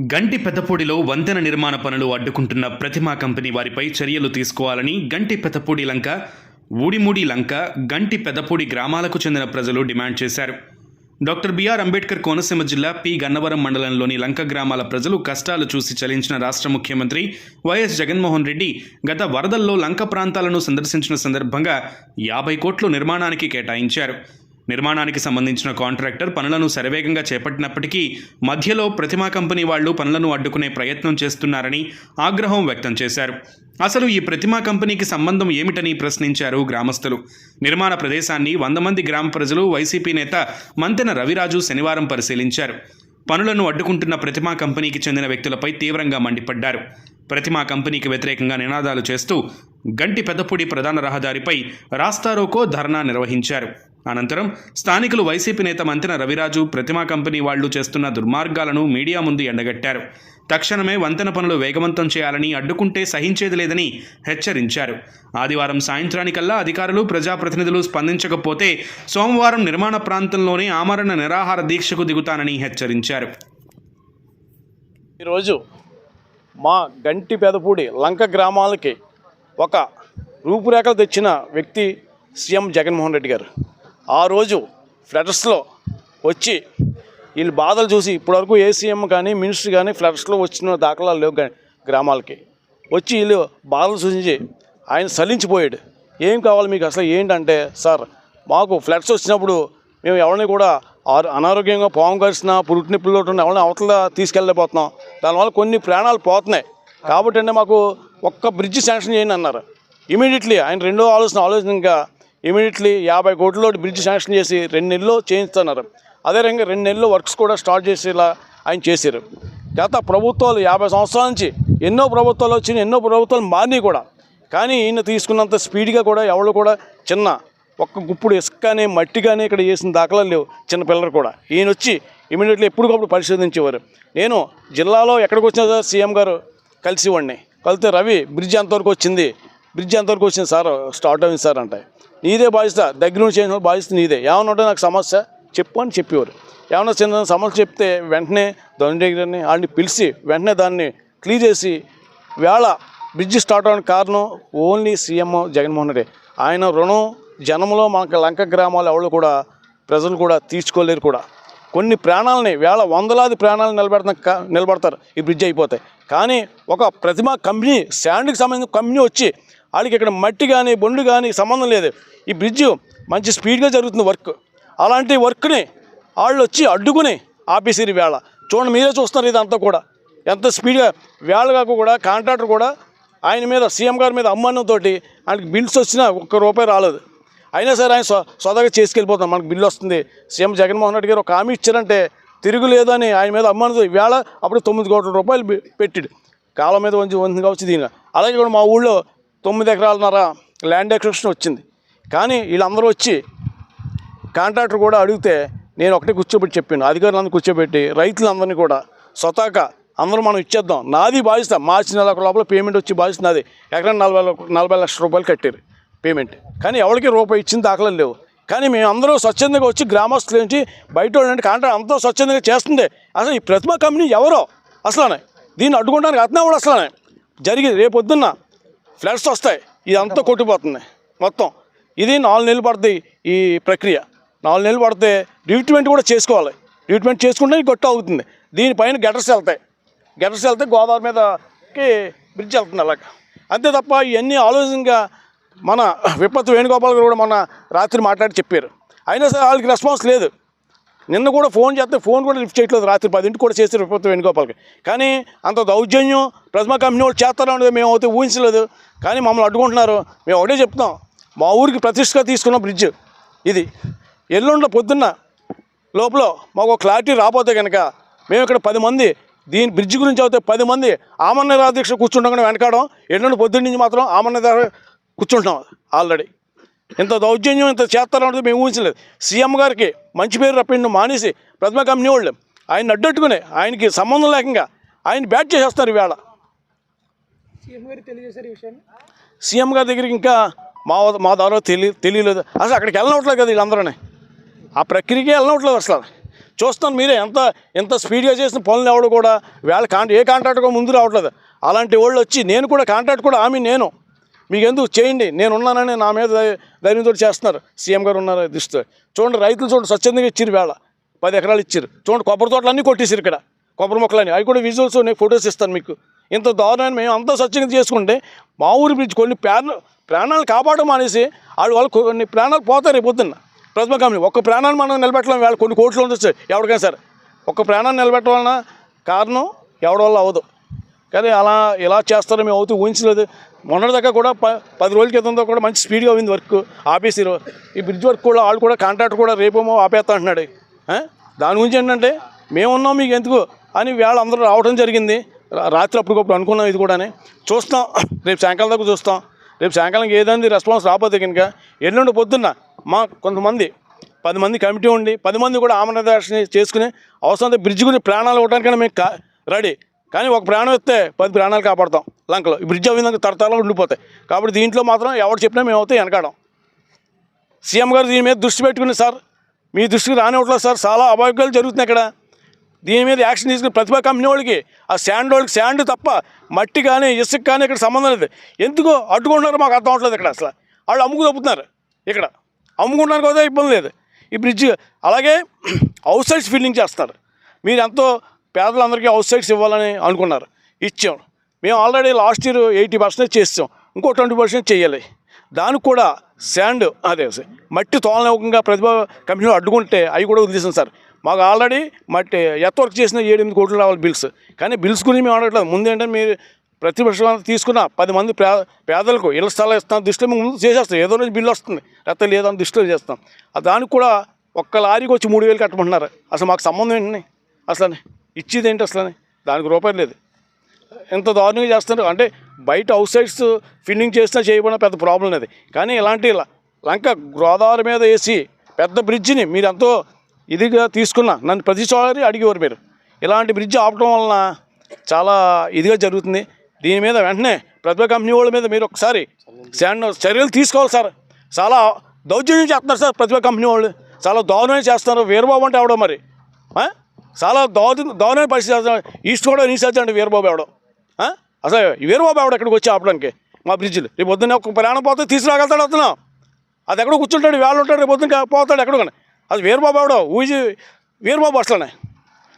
గంటి పెద్దపూడిలో వంతెన నిర్మాణ పనులు అడ్డుకుంటున్న ప్రతిమా కంపెనీ వారిపై చర్యలు తీసుకోవాలని గంటి పెద్దపూడి లంక ఊడిమూడి లంక గంటి పెద్దపూడి గ్రామాలకు చెందిన ప్రజలు డిమాండ్ చేశారు. డాక్టర్ బిఆర్ అంబేద్కర్ కోనసీమ జిల్లా పి. గన్నవరం మండలంలోని లంక గ్రామాల ప్రజలు కష్టాలు చూసి చలించిన రాష్ట్ర ముఖ్యమంత్రి వైఎస్ జగన్మోహన్ రెడ్డి గత వరదల్లో లంక ప్రాంతాలను సందర్శించిన సందర్భంగా యాభై కోట్లు నిర్మాణానికి కేటాయించారు. నిర్మాణానికి సంబంధించిన కాంట్రాక్టర్ పనులను శరవేగంగా చేపట్టినప్పటికీ మధ్యలో ప్రతిమా కంపెనీ వాళ్ళు పనులను అడ్డుకునే ప్రయత్నం చేస్తున్నారని ఆగ్రహం వ్యక్తం చేశారు. అసలు ఈ ప్రతిమా కంపెనీకి సంబంధం ఏమిటని ప్రశ్నించారు గ్రామస్తులు. నిర్మాణ ప్రదేశాన్ని వంద మంది గ్రామ ప్రజలు వైసీపీ నేత మంతెన రవిరాజు శనివారం పరిశీలించారు. పనులను అడ్డుకుంటున్న ప్రతిమా కంపెనీకి చెందిన వ్యక్తులపై తీవ్రంగా మండిపడ్డారు. ప్రతిమా కంపెనీకి వ్యతిరేకంగా నినాదాలు చేస్తూ గంటి పెదపూడి ప్రధాన రహదారిపై రాస్తారోకో ధర్నా నిర్వహించారు. అనంతరం స్థానికులు వైసీపీ నేత మంతెన రవిరాజు ప్రతిమా కంపెనీ వాళ్ళు చేస్తున్న దుర్మార్గాలను మీడియా ముందు ఎండగట్టారు. తక్షణమే వంతెన పనులు వేగవంతం చేయాలని అడ్డుకుంటే సహించేది లేదని హెచ్చరించారు. ఆదివారం సాయంత్రానికల్లా అధికారులు ప్రజాప్రతినిధులు స్పందించకపోతే సోమవారం నిర్మాణ ప్రాంతంలోనే ఆమరణ నిరాహార దీక్షకు దిగుతానని హెచ్చరించారు. ఈరోజు మా గంటి పెదపూడి లంక గ్రామాలకి ఒక రూపురేఖలు తెచ్చిన వ్యక్తి సీఎం జగన్మోహన్ రెడ్డి గారు. ఆ రోజు ఫ్లడ్స్లో వచ్చి వీళ్ళు బాధలు చూసి ఇప్పటివరకు ఏ సీఎం కానీ మినిస్టర్ కానీ ఫ్లడ్స్లో వచ్చిన దాఖలాలు లేవు కానీ గ్రామాలకి. వచ్చి వీళ్ళు బాధలు చూసి ఆయన సలించిపోయాడు. ఏం కావాలి మీకు అసలు ఏంటంటే సార్ మాకు ఫ్లడ్స్ వచ్చినప్పుడు మేము ఎవరిని కూడా ఆరు అనారోగ్యంగా పాము కరిసిన పురుటి నిప్పులు ఉన్న ఎవరిని అవతల తీసుకెళ్ళలేకపోతున్నాం. దానివల్ల కొన్ని ప్రాణాలు పోతున్నాయి. కాబట్టి అంటే మాకు ఒక్క బ్రిడ్జ్ శాంక్షన్ చేయండి అన్నారు. ఇమీడియట్లీ ఆయన రెండో ఆలోచన ఆలోచన ఇంకా ఇమీడియట్లీ యాభై కోట్లలో బ్రిడ్జ్ శాంక్షన్ చేసి రెండు నెలల్లో చేయిస్తున్నారు అదే రెండు నెలల్లో వర్క్స్ కూడా స్టార్ట్ చేసేలా ఆయన చేశారు. గత ప్రభుత్వాలు యాభై సంవత్సరాల నుంచి ఎన్నో ప్రభుత్వాలు వచ్చినాయి ఎన్నో ప్రభుత్వాలు మారినాయి కూడా. కానీ ఈయన తీసుకున్నంత స్పీడ్గా కూడా ఎవరు కూడా చిన్న ఒక్క గుప్పుడు ఇసుక కానీ మట్టి కానీ ఇక్కడ చేసిన దాఖలాలు లేవు చిన్న పిల్లలు కూడా. ఈయన వచ్చి ఇమీడియట్లీ ఎప్పటికప్పుడు పరిశోధించేవారు. నేను జిల్లాలో ఎక్కడికి వచ్చినా సార్ సీఎం గారు కలిసి వాడిని కలిస్తే రవి బ్రిడ్జ్ ఎంతవరకు వచ్చింది? బ్రిడ్జ్ ఎంతవరకు వచ్చింది సార్? స్టార్ట్ అయింది సార్ అంటే నీదే బాధ్యత దగ్గర నుంచి చేసిన బాధ్యత నీదే. ఏమైనా ఉంటే నాకు సమస్య చెప్పు అని చెప్పేవారు. ఏమైనా చిన్న సమస్య చెప్తే వెంటనే ధనుడి గారిని వాళ్ళని పిలిచి వెంటనే దాన్ని క్లియర్ చేసి వేళ బ్రిడ్జ్ స్టార్ట్ అవడానికి కారణం ఓన్లీ సీఎం జగన్మోహన్ రెడ్డి. ఆయన రుణం జనంలో మనకు లంక గ్రామాలు ఎవరు కూడా ప్రజలు కూడా తీర్చుకోలేరు కూడా. కొన్ని ప్రాణాలని వేళ వందలాది ప్రాణాలను నిలబెడతా నిలబడతారు. ఈ బ్రిడ్జ్ అయిపోతాయి కానీ ఒక ప్రతిమ కంపెనీ శాండ్కి సంబంధించిన కంపెనీ వచ్చి వాళ్ళకి ఇక్కడ మట్టి కానీ బొండు కానీ సంబంధం లేదు. ఈ బ్రిడ్జ్ మంచి స్పీడ్గా జరుగుతుంది వర్క్. అలాంటి వర్క్ని వాళ్ళు వచ్చి అడ్డుకుని ఆపేసిరు వేళ. చూడండి మీరే చూస్తున్నారు ఇదంతా కూడా. ఎంత స్పీడ్గా వేళగా కూడా కాంట్రాక్టర్ కూడా ఆయన మీద సీఎం గారి మీద అమ్మానంతో ఆయనకి బిల్స్ వచ్చినా ఒక్క రూపాయి రాలేదు. అయినా సరే ఆయన స్వ చేసుకెళ్ళిపోతాం మనకు బిల్లు వస్తుంది. సీఎం జగన్మోహన్ రెడ్డి గారు ఒక హామీ ఇచ్చారంటే తిరుగులేదు అని ఆయన మీద అమ్మానంతో వేళ అప్పుడు తొమ్మిది కోట్ల రూపాయలు పెట్టిడు. కాలం మీద వంచి వంచి కావచ్చు దీని అలాగే కూడా మా ఊళ్ళో తొమ్మిది ఎకరాలన్నర ల్యాండ్ ఎక్విజిషన్ వచ్చింది. కానీ వీళ్ళందరూ వచ్చి కాంట్రాక్టర్ కూడా అడిగితే నేను ఒకటే కూర్చోబెట్టి చెప్పాను. అధికారులందరూ కూర్చోబెట్టి రైతులందరినీ కూడా స్వతహాగా అందరూ మనం ఇచ్చేద్దాం. నాది బాధ్యత. మార్చి నెల లోపల పేమెంట్ వచ్చి బాధ్యత నాది. ఎకరా నలభై నలభై లక్షల రూపాయలు కట్టారు పేమెంట్ కానీ ఎవరికి రూపాయి ఇచ్చిన దాఖలు లేవు. కానీ మేము అందరూ స్వచ్ఛందంగా వచ్చి గ్రామస్తుల నుంచి బయట ఉండండి కాంట్రాక్ట్ అంతా స్వచ్ఛందంగా చేస్తుంది అసలు ఈ ప్రతిమ కంపెనీ ఎవరో? అసలనే. దీన్ని అడ్డుకోవడానికి అతనే కూడా అసలనే. జరిగి రేపొద్దున్న ఫ్లడ్స్ వస్తాయి. ఇదంతా కొట్టిపోతుంది. మొత్తం. ఇది నాలుగు నెలలు పడుతుంది ఈ ప్రక్రియ. నాలుగు నెలలు పడితే ట్రీట్మెంట్ కూడా చేసుకోవాలి. ట్రీట్మెంట్ చేసుకుంటే గొట్టు గొట్ట అవుతుంది. దీనిపైన గెటర్స్ వెళ్తాయి. గెటర్స్ వెళ్తే గోదావరి మీదకి బ్రిడ్జ్ వెళ్తుంది అలాగ. అంతే తప్ప ఇవన్నీ ఆలోచనగా మన విపత్తు వేణుగోపాల్ గారు కూడా మన రాత్రి మాట్లాడి చెప్పారు. అయినా సరే వాళ్ళకి రెస్పాన్స్ లేదు. నిన్న కూడా ఫోన్ చేస్తే ఫోన్ కూడా లిఫ్ట్ చేయట్లేదు. రాత్రి పదింటికి కూడా చేసి విపత్తు వేణుగోపాల్కి. కానీ అంత దౌర్జన్యం ప్రజమా కంపెనీ వాళ్ళు చేస్తారో అనేది మేము అయితే ఊహించలేదు. కానీ మమ్మల్ని అడ్డుకుంటున్నారు. మేము ఒకటే చెప్తాం మా ఊరికి ప్రతిష్టగా తీసుకున్న బ్రిడ్జ్ ఇది. ఎల్లుండ పొద్దున్న లోపల మాకు ఒక క్లారిటీ రాబోతే కనుక మేము ఇక్కడ పది మంది దీని బ్రిడ్జ్ గురించి అయితే పది మంది ఆమరణ నిరాదీక్ష కూర్చుంటాం వెనకాడం. ఎల్లుండి పొద్దున్న నుంచి మాత్రం ఆమరణ దగ్గర కూర్చుంటాం ఆల్రెడీ. ఇంత దౌర్జన్యం ఇంత చేస్తారన్నది మేము ఊహించలేదు. సీఎం గారికి మంచి పేరు రప్పిండు మానేసి ప్రతిమ కంపెనీ వాళ్ళు. ఆయన అడ్డట్టుకుని ఆయనకి సంబంధం లేకుండా ఆయన బ్యాట్ చేసేస్తారు ఈవేళ. సీఎం గారి దగ్గరికి ఇంకా మా మా ద్వారా తెలియ తెలియలేదు. అసలు అక్కడికి వెళ్ళనట్లేదు కదా వీళ్ళందరూ ఆ ప్రక్రియకే వెళ్ళనట్లేదు అసలు. చూస్తాను మీరే ఎంత ఎంత స్పీడ్గా చేసిన పనులు ఎవడు కూడా వేళ కాంట ఏ కాంట్రాక్ట్ కూడా ముందు రావట్లేదు. అలాంటి వాళ్ళు వచ్చి నేను కూడా కాంట్రాక్ట్ కూడా ఆమె నేను. మీకు ఎందుకు చేయండి. నేను ఉన్నానని నా మీద ధైర్యంతో చేస్తున్నారు. సీఎం గారు ఉన్నారు దృష్టితో చూడండి రైతులు చూడండి స్వచ్ఛందంగా ఇచ్చారు వేళ. పది ఎకరాలు ఇచ్చారు చూడండి కొబ్బరి తోటలు అన్నీ కొట్టేసారు ఇక్కడ. కొబ్బరి మొక్కలని అవి కూడా విజువల్స్ నేను ఫొటోస్ ఇస్తాను మీకు. ఇంత దారుణాన్ని మేము అంతా స్వచ్ఛంగా చేసుకుంటే మా ఊరి బ్రిడ్జ్ కొన్ని ప్రాణ ప్రాణాలు కాపాడడం అనేసి వాళ్ళు వాళ్ళు కొన్ని ప్రాణాలు పోతారు రేపు పొద్దున్న. ప్రతిభ కంపెనీ ఒక్క ప్రాణాన్ని మనం నిలబెట్టడం వేళ కొన్ని కోట్లు ఉండొచ్చు. ఎవరికైనా సరే. ఒక్క ప్రాణాన్ని నిలబెట్టడం వలన కారణం ఎవడి వల్ల అవ్వదు. కానీ అలా ఎలా చేస్తారో మేము అవుతూ ఊహించలేదు. మొన్నటిదాకా కూడా ప పది రోజుల క్రితంతో కూడా మంచి స్పీడ్గా ఉంది వర్క్ ఆపేసారు ఈ బ్రిడ్జ్ వర్క్ కూడా వాళ్ళు కూడా కాంట్రాక్ట్ కూడా రేపేమో ఆపేస్తా అంటున్నాడు. దాని గురించి ఏంటంటే మేమున్నాం మీకు ఎందుకు? అని వేళ అందరూ రావడం జరిగింది. రాత్రి అప్పటికప్పుడు అనుకున్నాం ఇది కూడా చూస్తాం రేపు సాయంకాలం దాకా చూస్తాం. రేపు సాయంకాలం ఏదైంది రెస్పాన్స్ రాకపోతే కనుక ఎల్లుండి పొద్దున్న మా కొంతమంది పది మంది కమిటీ ఉండి పది మంది కూడా ఆమరదర్శన చేసుకుని అవసరం బ్రిడ్జ్ గురించి ప్రాణాలు ఇవ్వడానికైనా మేము రెడీ. కానీ ఒక ప్రాణం ఇస్తే పది ప్రాణాలు కాపాడతాం లంకలో. ఈ బ్రిడ్జ్ అవిందంగా తరతరాలు ఉండిపోతాయి. కాబట్టి దీంట్లో మాత్రం ఎవరు చెప్పినా మేము అవుతాయి వెనకాడం. సీఎం గారు దీని మీద దృష్టి పెట్టుకుని సార్ మీ దృష్టికి రానివ్వట్లేదు సార్ చాలా అభాగ్యాలు జరుగుతున్నాయి ఇక్కడ. దీని మీద యాక్షన్ తీసుకుని ప్రతిభా కంపెనీ వాళ్ళకి ఆ శాండ్ వాళ్ళకి శాండ్ తప్ప మట్టి కానీ ఇసుక కానీ ఇక్కడ సంబంధం లేదు. ఎందుకు అడ్డుకుంటున్నారో మాకు అర్థం అవట్లేదు ఇక్కడ అసలు. వాళ్ళు అమ్ముకు తప్పుతున్నారు ఇక్కడ. అమ్ముకుంటానికి కదా ఇబ్బంది లేదు. ఈ బ్రిడ్జ్ అలాగే అవుట్ సైడ్స్ ఫిల్లింగ్ చేస్తున్నారు. మీరు ఎంతో పేదలందరికీ హౌస్ సైడ్స్ ఇవ్వాలని అనుకున్నారు. ఇచ్చాం. మేము already last year eighty percent చేస్తాం ఇంకో ట్వంటీ పర్సెంట్ చేయాలి. దానికి కూడా శాండ్ అదే మట్టి తోలనివ్వకుండా ప్రతిభ కంపెనీలు అడ్డుకుంటే అవి కూడా వదిలేసాం సార్. మాకు ఆల్రెడీ మట్టి ఎత్త వర్క్ చేసిన ఏడు ఎనిమిది కోట్లు రావాలి బిల్స్. కానీ బిల్స్ గురించి మేము అడగట్లేదు ముందు ఏంటంటే మీరు ప్రతిపక్షం తీసుకున్న పది మంది పే పేదలకు ఇళ్ళ స్థలాలు ఇస్తాం దృష్టిలో మేము ముందు చేసేస్తాం. ఏదో రోజు బిల్లు వస్తుంది. లేకపోతే లేదని దృష్టిలో చేస్తాం. దానికి కూడా ఒక్క లారీకి వచ్చి మూడు వేలు కట్టమంటున్నారు. అసలు మాకు సంబంధం ఏంటి? అసలు ఇచ్చేది ఏంటి అసలు దానికి రూపాయలు లేదు. ఎంత దారుణంగా చేస్తున్నారు? అంటే బయట అవుట్ సైడ్స్ ఫిల్లింగ్ చేసినా చేయకుండా పెద్ద ప్రాబ్లం లేదు. కానీ ఇలాంటి లంక గోదావరి మీద వేసి పెద్ద బ్రిడ్జిని మీరు ఎంతో ఇదిగా తీసుకున్న నన్ను ప్రతిసారి అడిగేవారు మీరు. ఇలాంటి బ్రిడ్జ్ ఆపడం వలన చాలా ఇదిగా జరుగుతుంది. దీని మీద వెంటనే ప్రతిభ కంపెనీ వాళ్ళ మీద మీరు ఒకసారి శాండ్ చర్యలు తీసుకోవాలి సార్. చాలా దౌర్జన్యం చేస్తున్నారు సార్ ప్రతిభ కంపెనీ వాళ్ళు. చాలా దారుణంగా చేస్తున్నారు. వీరబాబు అంటే ఎవడో మరి? చాలా దారు దారుణమైన పరిస్థితి ఈస్ట్ కూడా రీసెర్చ్ అంటే వీరబాబు ఎవడం. అసలు వీరబాబు ఎవడ ఇక్కడికి వచ్చి ఆపడానికి? మా బ్రిడ్జిలు. రేపు పొద్దున్న ఒక ప్రయాణం పోతే తీసుకురాగలుగుతాడు అతను. అది ఎక్కడో కూర్చుంటాడు వేళ్ళు ఉంటాడు రేపు పొద్దున్న పోతాడు ఎక్కడ కానీ. అది వీరబాబు ఎవడో? ఊజి వీరబాబు అసలనే.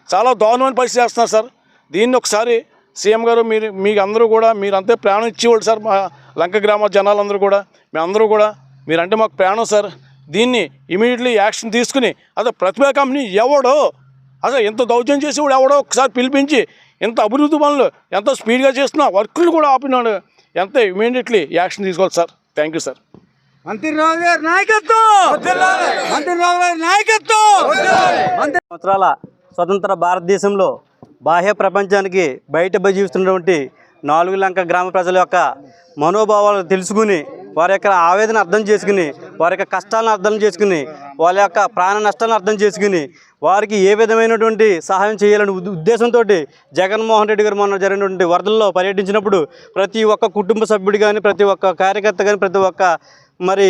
చాలా దౌనమైన పరిస్థితి చేస్తున్నారు సార్. దీన్ని ఒకసారి సీఎం గారు మీరు మీకు అందరూ కూడా మీరంతే ప్రాణం ఇచ్చేవాళ్ళు సార్ మా లంక గ్రామ జనాలందరూ కూడా. మేమందరూ కూడా. మీరంటే మాకు ప్రాణం సార్. దీన్ని ఇమీడియట్లీ యాక్షన్ తీసుకుని అదే ప్రతిభా కంపెనీ ఎవడో అసలు ఎంత దౌర్జన్యం చేసేవాడు ఎవడో ఒకసారి పిలిపించి ఎంత అభివృద్ధి పనులు ఎంత స్పీడ్గా చేస్తున్నా వర్కులు కూడా ఆపినాడు. ఎంత ఇమీడియట్లీ యాక్షన్ తీసుకోవాలి సార్. థ్యాంక్ యూ సార్ గారి నాయకత్వం! గారి నాయకత్వం! సంవత్సరాల స్వతంత్ర భారతదేశంలో బాహ్య ప్రపంచానికి బయట జీవిస్తున్నటువంటి నాలుగు లంక గ్రామ ప్రజల యొక్క మనోభావాలు తెలుసుకుని వారి యొక్క ఆవేదన అర్థం చేసుకుని వారి యొక్క కష్టాలను అర్థం చేసుకుని వాళ్ళ యొక్క ప్రాణ నష్టాలను అర్థం చేసుకుని వారికి ఏ విధమైనటువంటి సహాయం చేయాలనే ఉద్దేశంతో జగన్మోహన్ రెడ్డి గారు మొన్న జరిగినటువంటి వరదల్లో పర్యటించినప్పుడు ప్రతి ఒక్క కుటుంబ సభ్యుడు కానీ ప్రతి ఒక్క కార్యకర్త కానీ ప్రతి ఒక్క మరి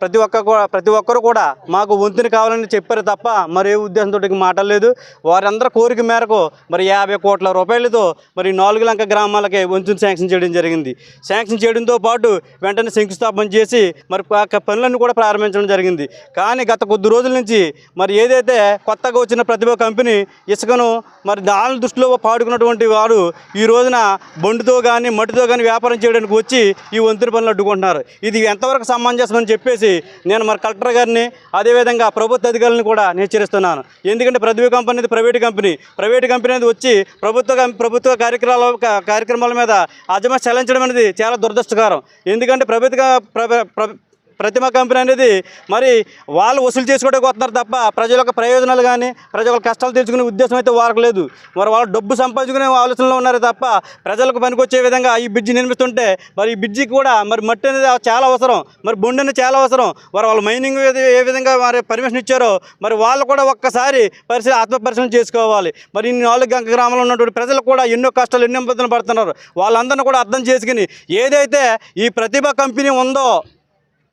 ప్రతి ఒక్క కూడా ప్రతి ఒక్కరు కూడా మాకు వంతుని కావాలని చెప్పారు తప్ప మరి ఏ ఉద్దేశంతో మాటలేదు వారందరి కోరిక మేరకు మరి యాభై కోట్ల రూపాయలతో మరి నాలుగు లంక గ్రామాలకి వంతుని శాంక్షన్ చేయడం జరిగింది. శాంక్షన్ చేయడంతో పాటు వెంటనే శంకుస్థాపన చేసి మరి యొక్క పనులను కూడా ప్రారంభించడం జరిగింది. కానీ గత కొద్ది రోజుల నుంచి మరి ఏదైతే కొత్తగా వచ్చిన ప్రతిభ కంపెనీ ఇసుకను మరి దాని దృష్టిలో పాడుకున్నటువంటి వారు ఈ రోజున బొండుతో కానీ మట్టితో కానీ వ్యాపారం చేయడానికి వచ్చి ఈ వంతుని పనులు అడ్డుకుంటున్నారు. ఇది ఎంతవరకు సమంజసం అని చెప్పేసి నేను మరి కలెక్టర్ గారిని అదేవిధంగా ప్రభుత్వ అధికారులను కూడా నేను హెచ్చరిస్తున్నాను. ఎందుకంటే ప్రతిభ కంపెనీ అనేది ప్రైవేట్ కంపెనీ. ప్రైవేట్ కంపెనీ అనేది వచ్చి ప్రభుత్వ ప్రభుత్వ కార్యక్రమాల కార్యక్రమాల మీద అజమ చెల్లించడం అనేది చాలా దురదృష్టకరం. ఎందుకంటే ప్రభుత్వ ప్ర- ప్ర- ప్రతిమ కంపెనీ అనేది మరి వాళ్ళు వసూలు చేసుకోవడానికి వస్తున్నారు తప్ప ప్రజల యొక్క ప్రయోజనాలు కానీ ప్రజల యొక్క కష్టాలు తెలుసుకునే ఉద్దేశం అయితే వారికి లేదు. మరి వాళ్ళు డబ్బు సంపాదించుకునే ఆలోచనలో ఉన్నారు తప్ప ప్రజలకు పనికొచ్చే విధంగా ఈ బ్రిడ్జి నిర్మిస్తుంటే మరి ఈ బ్రిడ్జికి కూడా మరి మట్టి అనేది చాలా అవసరం మరి బొండు అనేది చాలా అవసరం. మరి వాళ్ళు మైనింగ్ ఏ విధంగా మరి పర్మిషన్ ఇచ్చారో మరి వాళ్ళు కూడా ఒక్కసారి పరిశీలి ఆత్మ పరిశీలన చేసుకోవాలి. మరి ఈ నాలుగు గంక గ్రామంలో ఉన్నటువంటి ప్రజలు కూడా ఎన్నో కష్టాలు ఎన్నో ఇబ్బందులు పడుతున్నారు. వాళ్ళందరినీ కూడా అర్థం చేసుకుని ఏదైతే ఈ ప్రతిభ కంపెనీ ఉందో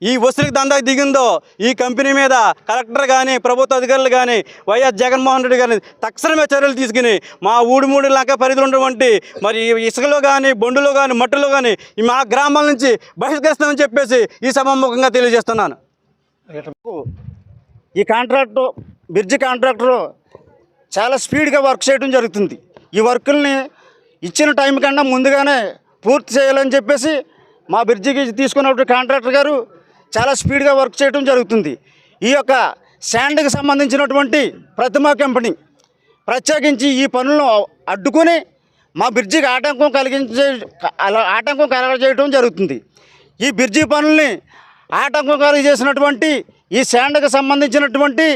ఈ వసూలికి దందాకు దిగిందో ఈ కంపెనీ మీద కలెక్టర్ కానీ ప్రభుత్వ అధికారులు కానీ వైఎస్ జగన్మోహన్ రెడ్డి కానీ తక్షణమే చర్యలు తీసుకుని మా ఊడిమూడి లంక పరిధిలో ఉన్నటువంటి మరి ఇసుకలో కానీ బొండులో కానీ మట్టిలో కానీ మా గ్రామాల నుంచి బహిష్కరిస్తామని చెప్పేసి ఈ సభాముఖంగా తెలియజేస్తున్నాను. ఈ కాంట్రాక్టు బ్రిడ్జి కాంట్రాక్టరు చాలా స్పీడ్గా వర్క్ చేయడం జరుగుతుంది. ఈ వర్కుల్ని ఇచ్చిన టైం కన్నా ముందుగానే పూర్తి చేయాలని చెప్పేసి మా బ్రిడ్జికి తీసుకున్నటువంటి కాంట్రాక్టర్ గారు చాలా స్పీడ్గా వర్క్ చేయడం జరుగుతుంది. ఈ యొక్క శాండ్కి సంబంధించినటువంటి ప్రతిమా కంపెనీ ప్రత్యేకించి ఈ పనులను అడ్డుకొని మా బ్రిడ్జికి ఆటంకం కలిగించే అలా ఆటంకం కలగజేయడం జరుగుతుంది. ఈ బ్రిడ్జి పనుల్ని ఆటంకం కలిగజేసినటువంటి ఈ శాండ్కి సంబంధించినటువంటి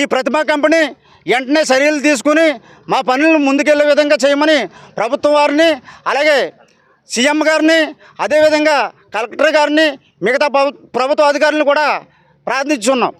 ఈ ప్రతిమా కంపెనీ వెంటనే చర్యలు తీసుకుని మా పనులను ముందుకెళ్ళే విధంగా చేయమని ప్రభుత్వం వారిని అలాగే సీఎం గారిని అదేవిధంగా కలెక్టర్ గారిని మిగతా ప్రభుత్వ అధికారులను కూడా ప్రార్థించున్నాం